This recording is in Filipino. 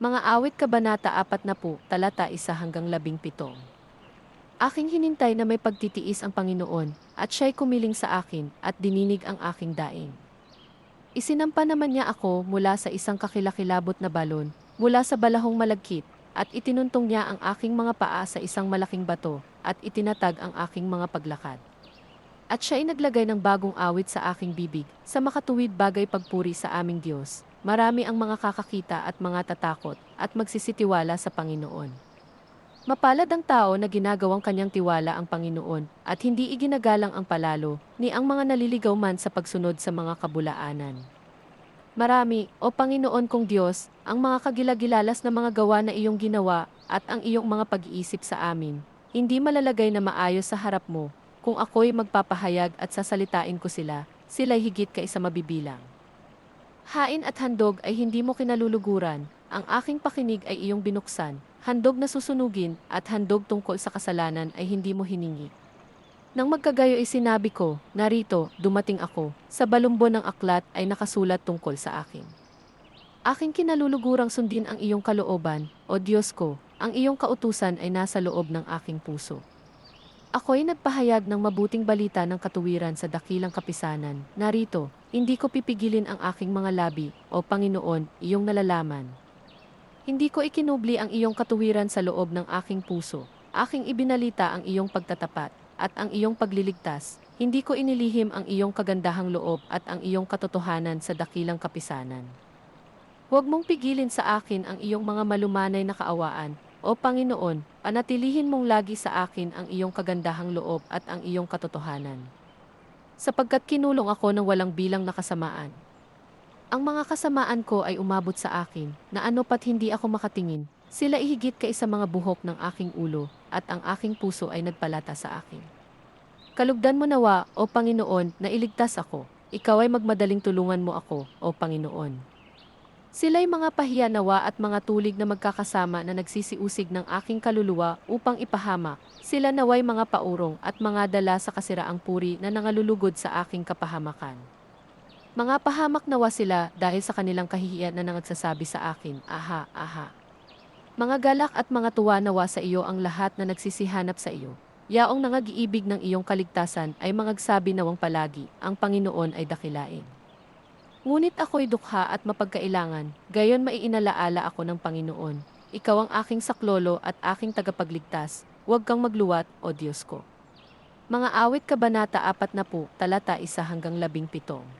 Mga awit kabanata 4 na po, talata 1 hanggang 17. Aking hinintay na may pagtitiis ang Panginoon, at siya'y kumiling sa akin, at dininig ang aking daing. Isinampa naman niya ako mula sa isang kakilakilabot na balon, mula sa balahong malagkit, at itinuntong niya ang aking mga paa sa isang malaking bato, at itinatag ang aking mga paglakad. At siya'y naglagay ng bagong awit sa aking bibig, sa makatuwid bagay pagpuri sa aming Diyos. Marami ang mga kakakita at mga tatakot, at magsisitiwala sa Panginoon. Mapalad ang tao na ginagawang kanyang tiwala ang Panginoon, at hindi iginagalang ang palalo, ni ang mga naliligaw man sa pagsunod sa mga kabulaanan. Marami, O Panginoon kong Diyos, ang mga kagilagilalas na mga gawa na iyong ginawa, at ang iyong mga pag-iisip sa amin, hindi malalagay na maayos sa harap mo, kung ako'y magpapahayag at sasalitain ko sila, sila'y higit kaisa mabibilang. Hain at handog ay hindi mo kinaluluguran, ang aking pakinig ay iyong binuksan, handog na susunugin at handog tungkol sa kasalanan ay hindi mo hiningi. Nang magkagayo ay sinabi ko, narito, dumating ako, sa balumbo ng aklat ay nakasulat tungkol sa akin. Aking kinalulugurang sundin ang iyong kalooban, o Diyos ko, ang iyong kautusan ay nasa loob ng aking puso. Ako'y nagpahayag ng mabuting balita ng katuwiran sa dakilang kapisanan. Narito, hindi ko pipigilin ang aking mga labi, o Panginoon, iyong nalalaman. Hindi ko ikinubli ang iyong katuwiran sa loob ng aking puso. Aking ibinalita ang iyong pagtatapat, at ang iyong pagliligtas. Hindi ko inilihim ang iyong kagandahang loob at ang iyong katotohanan sa dakilang kapisanan. Huwag mong pigilin sa akin ang iyong mga malumanay na kaawaan, o Panginoon, panatilihin mong lagi sa akin ang iyong kagandahang loob at ang iyong katotohanan. Sapagkat kinulong ako ng walang bilang na kasamaan. Ang mga kasamaan ko ay umabot sa akin, na ano pat hindi ako makatingin, sila ihigit kay sa mga buhok ng aking ulo, at ang aking puso ay nagpalata sa akin. Kalugdan mo nawa, O Panginoon, na iligtas ako. Ikaw ay magmadaling tulungan mo ako, O Panginoon. Sila'y mga pahiya nawa at mga tulig na magkakasama na nagsisiusig ng aking kaluluwa upang ipahamak. Sila naway mga paurong at mga dala sa kasiraang puri na nangalulugod sa aking kapahamakan. Mga pahamak nawa sila dahil sa kanilang kahihiyan na nangagsasabi sa akin, aha, aha. Mga galak at mga tuwa nawa sa iyo ang lahat na nagsisihanap sa iyo. Yaong nangagiibig ng iyong kaligtasan ay mangagsabi nawang palagi, ang Panginoon ay dakilain. Ngunit ako'y dukha at mapagkailangan, gayon maiinalaala ako ng Panginoon. Ikaw ang aking saklolo at aking tagapagligtas, huwag kang magluwat, O Diyos ko. Mga awit kabanata 4 na po, talata 1 hanggang 17.